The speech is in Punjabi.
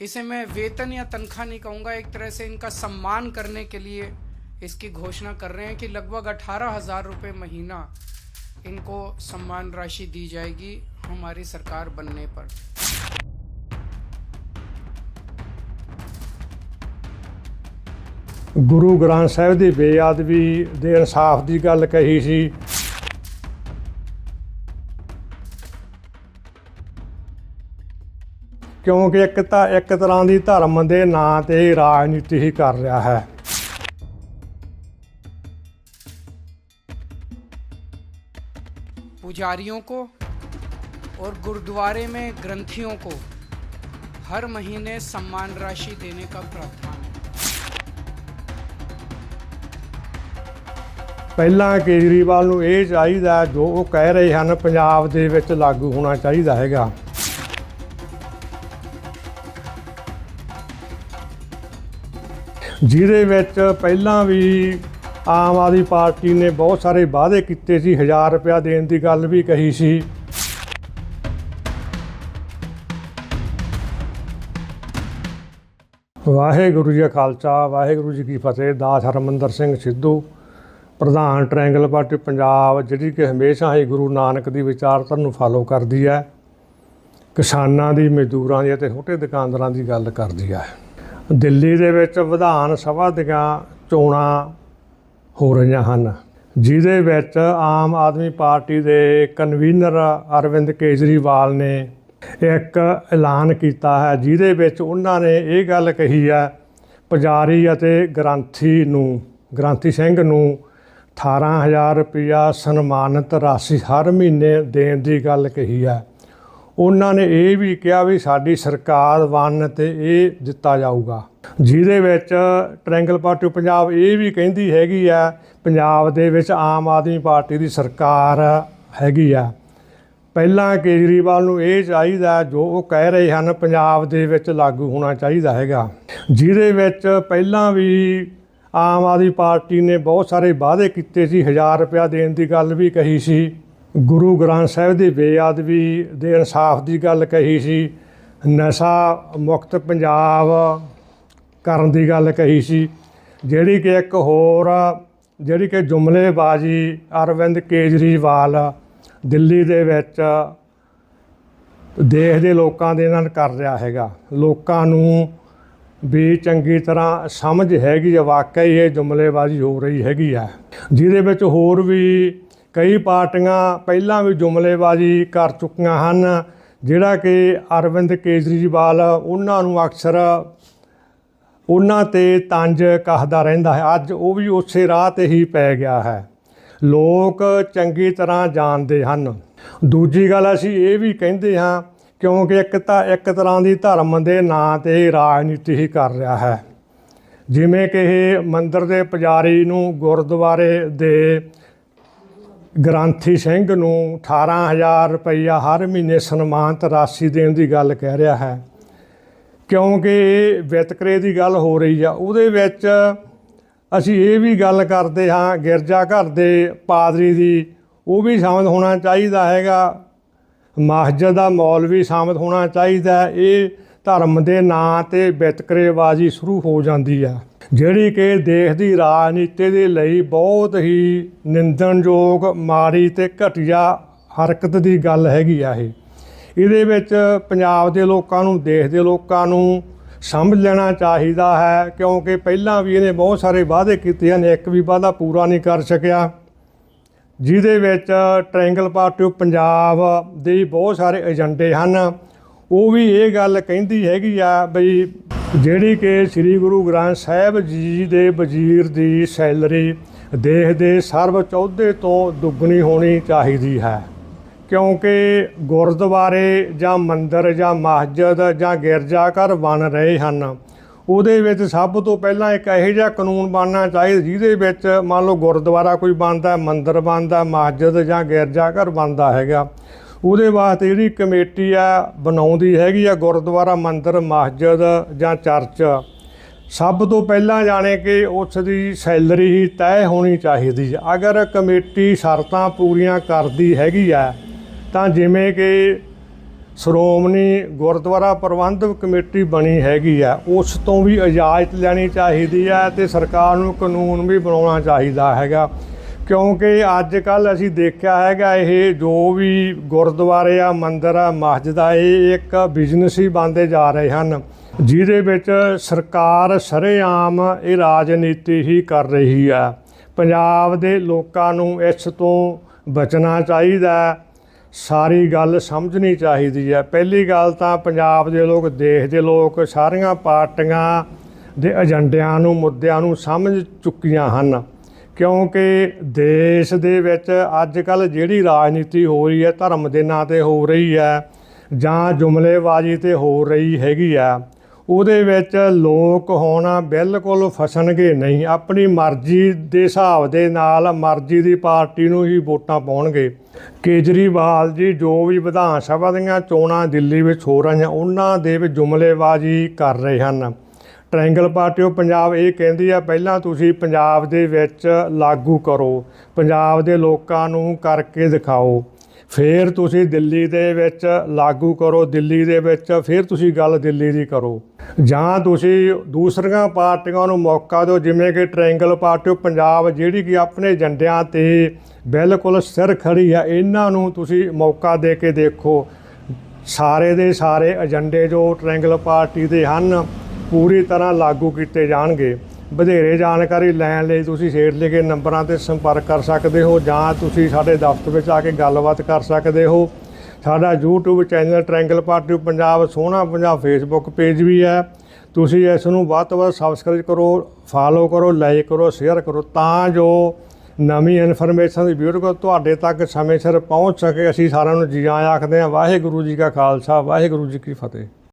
इसे मैं वेतन या तनख्वाह नहीं कहूँगा एक तरह से इनका सम्मान करने के लिए इसकी घोषणा कर रहे हैं कि लगभग अठारह हजार रुपये महीना इनको सम्मान राशि दी जाएगी हमारी सरकार बनने पर ਗੁਰੂ ਗ੍ਰੰਥ ਸਾਹਿਬ ਦੀ ਬੇਅਦਬੀ ਦੇ ਇਨਸਾਫ ਦੀ ਗੱਲ ਕਹੀ ਸੀ ਕਿਉਂਕਿ ਇੱਕ ਤਾਂ ਇੱਕ ਤਰ੍ਹਾਂ ਦੀ ਧਰਮ ਦੇ ਨਾਂ ਤੇ ਰਾਜਨੀਤੀ ਹੀ ਕਰ ਰਿਹਾ ਹੈ पुजारियों को और गुरुद्वारे में ग्रंथियों को हर महीने सम्मान राशि देने का प्रावधान है ਪਹਿਲਾਂ ਕੇਜਰੀਵਾਲ ਨੂੰ ਇਹ ਚਾਹੀਦਾ ਜੋ ਉਹ ਕਹਿ ਰਹੇ ਹਨ ਪੰਜਾਬ ਦੇ ਵਿੱਚ ਲਾਗੂ ਹੋਣਾ ਚਾਹੀਦਾ ਹੈਗਾ ਜਿਹਦੇ ਵਿੱਚ ਪਹਿਲਾਂ ਵੀ ਆਮ ਆਦਮੀ ਪਾਰਟੀ ਨੇ ਬਹੁਤ ਸਾਰੇ ਵਾਅਦੇ ਕੀਤੇ ਸੀ 1000 ਰੁਪਇਆ ਦੇਣ ਦੀ ਗੱਲ ਵੀ ਕਹੀ ਸੀ। ਵਾਹਿਗੁਰੂ ਜੀ ਕਾ ਖਾਲਸਾ, ਵਾਹਿਗੁਰੂ ਜੀ ਕੀ ਫਤਿਹ, ਦਾਸ ਹਰਮੰਦਰ ਸਿੰਘ ਸਿੱਧੂ, ਪ੍ਰਧਾਨ ਟ੍ਰਾਇੰਗਲ ਪਾਰਟੀ ਪੰਜਾਬ, ਜਿਹੜੀ ਕਿ ਹਮੇਸ਼ਾ ਹੀ ਗੁਰੂ ਨਾਨਕ ਦੀ ਵਿਚਾਰਧਾਰਾ ਨੂੰ ਫਾਲੋ ਕਰਦੀ ਹੈ। ਕਿਸਾਨਾਂ ਦੀ, ਮਜ਼ਦੂਰਾਂ ਦੀ ਅਤੇ ਛੋਟੇ ਦੁਕਾਨਦਾਰਾਂ ਦੀ ਗੱਲ ਕਰਦੀ ਹੈ। ਦਿੱਲੀ ਦੇ ਵਿੱਚ ਵਿਧਾਨ ਸਭਾ ਦੀਆਂ ਚੋਣਾਂ ਹੋ ਰਹੀਆਂ ਹਨ, ਜਿਹਦੇ ਵਿੱਚ ਆਮ ਆਦਮੀ ਪਾਰਟੀ ਦੇ ਕਨਵੀਨਰ ਅਰਵਿੰਦ ਕੇਜਰੀਵਾਲ ਨੇ ਇੱਕ ਐਲਾਨ ਕੀਤਾ ਹੈ, ਜਿਹਦੇ ਵਿੱਚ ਉਹਨਾਂ ਨੇ ਇਹ ਗੱਲ ਕਹੀ ਹੈ, ਪੁਜਾਰੀ ਅਤੇ ਗ੍ਰੰਥੀ ਨੂੰ, ਗ੍ਰੰਥੀ ਸਿੰਘ ਨੂੰ 18000 ਰੁਪਇਆ ਸਨਮਾਨਿਤ ਰਾਸ਼ੀ ਹਰ ਮਹੀਨੇ ਦੇਣ ਦੀ ਗੱਲ ਕਹੀ ਹੈ। ਉਹਨਾਂ ਨੇ ਇਹ ਵੀ ਕਿਹਾ ਵੀ ਸਾਡੀ ਸਰਕਾਰ ਵੰਨ ਤੇ ਇਹ ਦਿੱਤਾ ਜਾਊਗਾ। ਜਿਹਦੇ ਵਿੱਚ ਟ੍ਰਾਇੰਗਲ ਪਾਰਟੀ ਪੰਜਾਬ ਇਹ ਵੀ ਕਹਿੰਦੀ ਹੈਗੀ ਆ, ਪੰਜਾਬ ਦੇ ਵਿੱਚ ਆਮ ਆਦਮੀ ਪਾਰਟੀ ਦੀ ਸਰਕਾਰ ਹੈਗੀ ਆ। ਪਹਿਲਾਂ ਕੇਜਰੀਵਾਲ ਨੂੰ ਇਹ ਚਾਹੀਦਾ ਜੋ ਉਹ ਕਹਿ ਰਹੇ ਹਨ, ਪੰਜਾਬ ਦੇ ਵਿੱਚ ਲਾਗੂ ਹੋਣਾ ਚਾਹੀਦਾ ਹੈਗਾ। ਜਿਹਦੇ ਵਿੱਚ ਪਹਿਲਾਂ ਵੀ ਆਮ ਆਦਮੀ ਪਾਰਟੀ ਨੇ ਬਹੁਤ ਸਾਰੇ ਵਾਅਦੇ ਕੀਤੇ ਸੀ 1000 ਰੁਪਇਆ ਦੇਣ ਦੀ ਗੱਲ ਵੀ ਕਹੀ ਸੀ। ਗੁਰੂ ਗ੍ਰੰਥ ਸਾਹਿਬ ਦੀ ਬੇਅਦਬੀ ਦੇ ਇਨਸਾਫ ਦੀ ਗੱਲ ਕਹੀ ਸੀ, ਨਸ਼ਾ ਮੁਕਤ ਪੰਜਾਬ ਕਰਨ ਦੀ ਗੱਲ ਕਹੀ ਸੀ। ਜਿਹੜੀ ਕਿ ਇੱਕ ਹੋਰ, ਜਿਹੜੀ ਕਿ ਜੁਮਲੇਬਾਜ਼ੀ ਅਰਵਿੰਦ ਕੇਜਰੀਵਾਲ ਦਿੱਲੀ ਦੇ ਵਿੱਚ ਦੇਸ਼ ਦੇ ਲੋਕਾਂ ਦੇ ਨਾਲ ਕਰ ਰਿਹਾ ਹੈਗਾ। ਲੋਕਾਂ ਨੂੰ ਵੀ ਚੰਗੀ ਤਰ੍ਹਾਂ ਸਮਝ ਹੈਗੀ ਆ, ਵਾਕਈ ਇਹ ਜੁਮਲੇਬਾਜ਼ੀ ਹੋ ਰਹੀ ਹੈਗੀ ਆ। ਜਿਹਦੇ ਵਿੱਚ ਹੋਰ ਵੀ ਕਈ ਪਾਰਟੀਆਂ ਪਹਿਲਾਂ ਵੀ ਜੁਮਲੇਬਾਜ਼ੀ ਕਰ ਚੁੱਕੀਆਂ ਹਨ, ਜਿਹੜਾ ਕਿ ਅਰਵਿੰਦ ਕੇਜਰੀਵਾਲ ਉਹਨਾਂ ਨੂੰ ਅਕਸਰ ਉਹਨਾਂ ਤੇ ਤੰਜ ਕਹਦਾ ਰਹਿੰਦਾ ਹੈ। ਅੱਜ ਉਹ ਵੀ ਉਸੇ ਰਾਹ ਤੇ ਹੀ ਪੈ ਗਿਆ ਹੈ। ਲੋਕ ਚੰਗੀ ਤਰ੍ਹਾਂ ਜਾਣਦੇ ਹਨ। ਦੂਜੀ ਗੱਲ ਅਸੀਂ ਇਹ ਵੀ ਕਹਿੰਦੇ ਹਾਂ, ਕਿਉਂਕਿ ਇੱਕ ਤਾਂ ਇੱਕ ਤਰ੍ਹਾਂ ਦੀ ਧਰਮ ਦੇ ਨਾਂ ਤੇ ਰਾਜਨੀਤੀ ਹੀ ਕਰ ਰਿਹਾ ਹੈ। ਜਿਵੇਂ ਕਿ ਇਹ ਮੰਦਰ ਦੇ ਪੁਜਾਰੀ ਨੂੰ ਗੁਰਦੁਆਰੇ ਦੇ ਗ੍ਰੰਥੀ ਸਿੰਘ ਨੂੰ 18000 ਰੁਪਈਆ ਹਰ ਮਹੀਨੇ ਸਨਮਾਨਤ ਰਾਸ਼ੀ ਦੇਣ ਦੀ ਗੱਲ ਕਹਿ ਰਿਹਾ ਹੈ। ਕਿਉਂਕਿ ਇਹ ਵਿਤਕਰੇ ਦੀ ਗੱਲ ਹੋ ਰਹੀ ਆ। ਉਹਦੇ ਵਿੱਚ ਅਸੀਂ ਇਹ ਵੀ ਗੱਲ ਕਰਦੇ ਹਾਂ, ਗਿਰਜਾ ਘਰ ਦੇ ਪਾਦਰੀ ਦੀ, ਉਹ ਵੀ ਸ਼ਾਮਲ ਹੋਣਾ ਚਾਹੀਦਾ ਹੈਗਾ। ਮਸਜਿਦ ਦਾ ਮੌਲਵੀ ਸ਼ਾਮਲ ਹੋਣਾ ਚਾਹੀਦਾ ਇਹ ਧਰਮ ਦੇ ਨਾਂ ਤੇ ਵਿਤਕਰੇਬਾਜ਼ੀ ਸ਼ੁਰੂ ਹੋ ਜਾਂਦੀ ਆ। ਜਿਹੜੀ ਕਿ ਦੇਸ਼ ਦੀ ਰਾਜਨੀਤੀ ਦੇ ਲਈ ਬਹੁਤ ਹੀ ਨਿੰਦਣਯੋਗ, ਮਾੜੀ ਤੇ ਘਟੀਆ ਹਰਕਤ ਦੀ ਗੱਲ ਹੈਗੀ ਆ ਇਹ। ਇਹਦੇ ਵਿੱਚ ਪੰਜਾਬ ਦੇ ਲੋਕਾਂ ਨੂੰ, ਦੇਸ਼ ਦੇ ਲੋਕਾਂ ਨੂੰ ਸਮਝ ਲੈਣਾ ਚਾਹੀਦਾ ਹੈ, ਕਿਉਂਕਿ ਪਹਿਲਾਂ ਵੀ ਇਹਨੇ ਬਹੁਤ ਸਾਰੇ ਵਾਅਦੇ ਕੀਤੇ ਹਨ, ਇੱਕ ਵੀ ਵਾਅਦਾ ਪੂਰਾ ਨਹੀਂ ਕਰ ਸਕਿਆ, ਜਿਹਦੇ ਵਿੱਚ ਟ੍ਰਾਇੰਗਲ ਪਾਰਟੀ ਆਫ ਪੰਜਾਬ ਦੇ ਬਹੁਤ ਸਾਰੇ ਏਜੰਡੇ ਹਨ। ਉਹ ਵੀ ਇਹ ਗੱਲ ਕਹਿੰਦੀ ਹੈਗੀ ਆ ਬਈ ਜਿਹੜੀ ਕਿ ਸ੍ਰੀ ਗੁਰੂ ਗ੍ਰੰਥ ਸਾਹਿਬ ਜੀ ਦੇ ਵਜ਼ੀਰ ਦੀ ਸੈਲਰੀ ਦੇਸ਼ ਦੇ ਸਰਵ ਚੌਧੇ ਤੋਂ ਦੁੱਗਣੀ ਹੋਣੀ ਚਾਹੀਦੀ ਹੈ। ਕਿਉਂਕਿ ਗੁਰਦੁਆਰੇ ਜਾਂ ਮੰਦਰ ਜਾਂ ਮਸਜਿਦ ਜਾਂ ਗਿਰਜਾ ਘਰ ਬਣ ਰਹੇ ਹਨ। ਉਹਦੇ ਵਿੱਚ ਸਭ ਤੋਂ ਪਹਿਲਾਂ ਇੱਕ ਇਹੋ ਜਿਹਾ ਕਾਨੂੰਨ ਬਣਨਾ ਚਾਹੀਦਾ ਜਿਹਦੇ ਵਿੱਚ ਮੰਨ ਲਓ ਗੁਰਦੁਆਰਾ ਕੋਈ ਬਣਦਾ, ਮੰਦਰ ਬਣਦਾ, ਮਸਜਿਦ ਜਾਂ ਗਿਰਜਾ ਘਰ ਬਣਦਾ ਹੈਗਾ। ਉਹਦੇ ਵਾਸਤੇ ਜਿਹੜੀ ਕਮੇਟੀ ਆ ਬਣਾਉਂਦੀ ਹੈਗੀ ਆ ਗੁਰਦੁਆਰਾ, ਮੰਦਿਰ, ਮਸਜਿਦ ਜਾਂ ਚਰਚ, ਸਭ ਤੋਂ ਪਹਿਲਾਂ ਜਾਣੇ ਕਿ ਉਸ ਦੀ ਸੈਲਰੀ ਹੀ ਤੈਅ ਹੋਣੀ ਚਾਹੀਦੀ ਹੈ ਅਗਰ ਕਮੇਟੀ ਸ਼ਰਤਾਂ ਪੂਰੀਆਂ ਕਰਦੀ ਹੈਗੀ ਆ, ਤਾਂ ਜਿਵੇਂ ਕਿ ਸ਼੍ਰੋਮਣੀ ਗੁਰਦੁਆਰਾ ਪ੍ਰਬੰਧਕ ਕਮੇਟੀ ਬਣੀ ਹੈਗੀ ਆ, ਉਸ ਤੋਂ ਵੀ ਇਜਾਜ਼ਤ ਲੈਣੀ ਚਾਹੀਦੀ ਹੈ ਤੇ ਸਰਕਾਰ ਨੂੰ ਕਾਨੂੰਨ ਵੀ ਬਣਾਉਣਾ ਚਾਹੀਦਾ ਹੈਗਾ। ਕਿਉਂਕਿ ਅੱਜ ਕੱਲ ਅਸੀਂ ਦੇਖਿਆ ਹੈਗਾ ਇਹ ਜੋ ਵੀ ਗੁਰਦੁਆਰੇ ਆ, ਮੰਦਿਰ ਆ, ਮਸਜਿਦ ਆ, ਇਹ ਇੱਕ ਬਿਜ਼ਨਸ ਹੀ ਬਣਦੇ ਜਾ ਰਹੇ ਹਨ। ਜਿਹਦੇ ਵਿੱਚ ਸਰਕਾਰ ਸਰੇਆਮ ਇਹ ਰਾਜਨੀਤੀ ਹੀ ਕਰ ਰਹੀ ਆ। ਪੰਜਾਬ ਦੇ ਲੋਕਾਂ ਨੂੰ ਇਸ ਤੋਂ ਬਚਣਾ ਚਾਹੀਦਾ ਸਾਰੀ ਗੱਲ ਸਮਝਣੀ ਚਾਹੀਦੀ ਹੈ। ਪਹਿਲੀ ਗੱਲ ਤਾਂ ਪੰਜਾਬ ਦੇ ਲੋਕ, ਦੇਸ਼ ਦੇ ਲੋਕ ਸਾਰੀਆਂ ਪਾਰਟੀਆਂ ਦੇ ਏਜੰਡਿਆਂ ਨੂੰ, ਮੁੱਦਿਆਂ ਨੂੰ ਸਮਝ ਚੁੱਕੀਆਂ ਹਨ। ਕਿਉਂਕਿ ਦੇਸ਼ ਦੇ ਵਿੱਚ ਅੱਜ ਕੱਲ ਜਿਹੜੀ ਰਾਜਨੀਤੀ ਹੋ ਰਹੀ ਹੈ, ਧਰਮ ਦੇ ਨਾਂ ਤੇ ਹੋ ਰਹੀ ਹੈ ਜਾਂ ਜੁਮਲੇਬਾਜ਼ੀ ਤੇ ਹੋ ਰਹੀ ਹੈਗੀ ਆ ਉਹਦੇ ਵਿੱਚ ਲੋਕ ਹੁਣ ਬਿਲਕੁਲ ਫਸਣਗੇ ਨਹੀਂ। ਆਪਣੀ ਮਰਜ਼ੀ ਦੇ ਹਿਸਾਬ ਦੇ ਨਾਲ ਮਰਜ਼ੀ ਦੀ ਪਾਰਟੀ ਨੂੰ ਹੀ ਵੋਟਾਂ ਪਾਉਣਗੇ। ਕੇਜਰੀਵਾਲ ਜੀ ਜੋ ਵੀ ਵਿਧਾਨ ਸਭਾ ਦੀਆਂ ਚੋਣਾਂ ਦਿੱਲੀ ਵਿੱਚ ਹੋ ਰਹੀਆਂ, ਉਹਨਾਂ ਦੇ ਵਿੱਚ ਜੁਮਲੇਬਾਜ਼ੀ ਕਰ ਰਹੇ ਹਨ। ਟ੍ਰਾਇੰਗਲ ਪਾਰਟੀ ਆਫ ਪੰਜਾਬ ਇਹ ਕਹਿੰਦੀ ਆ, ਪਹਿਲਾਂ ਤੁਸੀਂ ਪੰਜਾਬ ਦੇ ਵਿੱਚ ਲਾਗੂ ਕਰੋ, ਪੰਜਾਬ ਦੇ ਲੋਕਾਂ ਨੂੰ ਕਰਕੇ ਦਿਖਾਓ। ਫਿਰ ਤੁਸੀਂ ਦਿੱਲੀ ਦੇ ਵਿੱਚ ਲਾਗੂ ਕਰੋ, ਦਿੱਲੀ ਦੇ ਵਿੱਚ ਫਿਰ ਤੁਸੀਂ ਗੱਲ ਦਿੱਲੀ ਦੀ ਕਰੋ। ਜਾਂ ਤੁਸੀਂ ਦੂਸਰੀਆਂ ਪਾਰਟੀਆਂ ਨੂੰ ਮੌਕਾ ਦਿਓ, ਜਿਵੇਂ ਕਿ ਟ੍ਰਾਇੰਗਲ ਪਾਰਟੀ ਆਫ ਪੰਜਾਬ ਜਿਹੜੀ ਕਿ ਆਪਣੇ ਏਜੰਡਿਆਂ ਤੇ ਬਿਲਕੁਲ ਸਿਰ ਖੜੀ ਆ, ਇਹਨਾਂ ਨੂੰ ਤੁਸੀਂ ਮੌਕਾ ਦੇ ਕੇ ਦੇਖੋ। ਸਾਰੇ ਦੇ ਸਾਰੇ ਏਜੰਡੇ ਜੋ ਟ੍ਰਾਇੰਗਲ ਪਾਰਟੀ ਦੇ ਹਨ ਪੂਰੀ ਤਰ੍ਹਾਂ ਲਾਗੂ ਕੀਤੇ ਜਾਣਗੇ। ਵਧੇਰੇ ਜਾਣਕਾਰੀ ਲੈਣ ਲਈ ਤੁਸੀਂ ਹੇਠ ਲਿਖੇ ਨੰਬਰਾਂ ਤੇ ਸੰਪਰਕ ਕਰ ਸਕਦੇ ਹੋ ਜਾਂ ਤੁਸੀਂ ਸਾਡੇ ਦਫ਼ਤਰ ਵਿੱਚ ਆ ਕੇ ਗੱਲਬਾਤ ਕਰ ਸਕਦੇ ਹੋ। ਸਾਡਾ YouTube channel triangle party Punjab ਸੋਹਣਾ ਪੰਜਾਬ ਫੇਸਬੁੱਕ ਪੇਜ ਵੀ ਹੈ। ਤੁਸੀਂ ਇਸ ਨੂੰ ਵੱਧ ਤੋਂ ਵੱਧ ਸਬਸਕ੍ਰਾਈਬ ਕਰੋ ਫਾਲੋ ਕਰੋ ਲਾਈਕ ਕਰੋ ਸ਼ੇਅਰ ਕਰੋ ਤਾਂ ਜੋ ਨਵੀਂ ਇਨਫੋਰਮੇਸ਼ਨ ਦੀ ਵੀਡੀਓ ਤੁਹਾਡੇ ਤੱਕ ਸਮੇਂ ਸਿਰ ਪਹੁੰਚ ਸਕੇ। ਅਸੀਂ ਸਾਰਿਆਂ ਨੂੰ ਜੀ ਆਇਆਂ ਆਖਦੇ ਹਾਂ, ਵਾਹਿਗੁਰੂ ਜੀ ਕਾ ਖਾਲਸਾ, ਵਾਹਿਗੁਰੂ ਜੀ ਕੀ ਫਤਿਹ।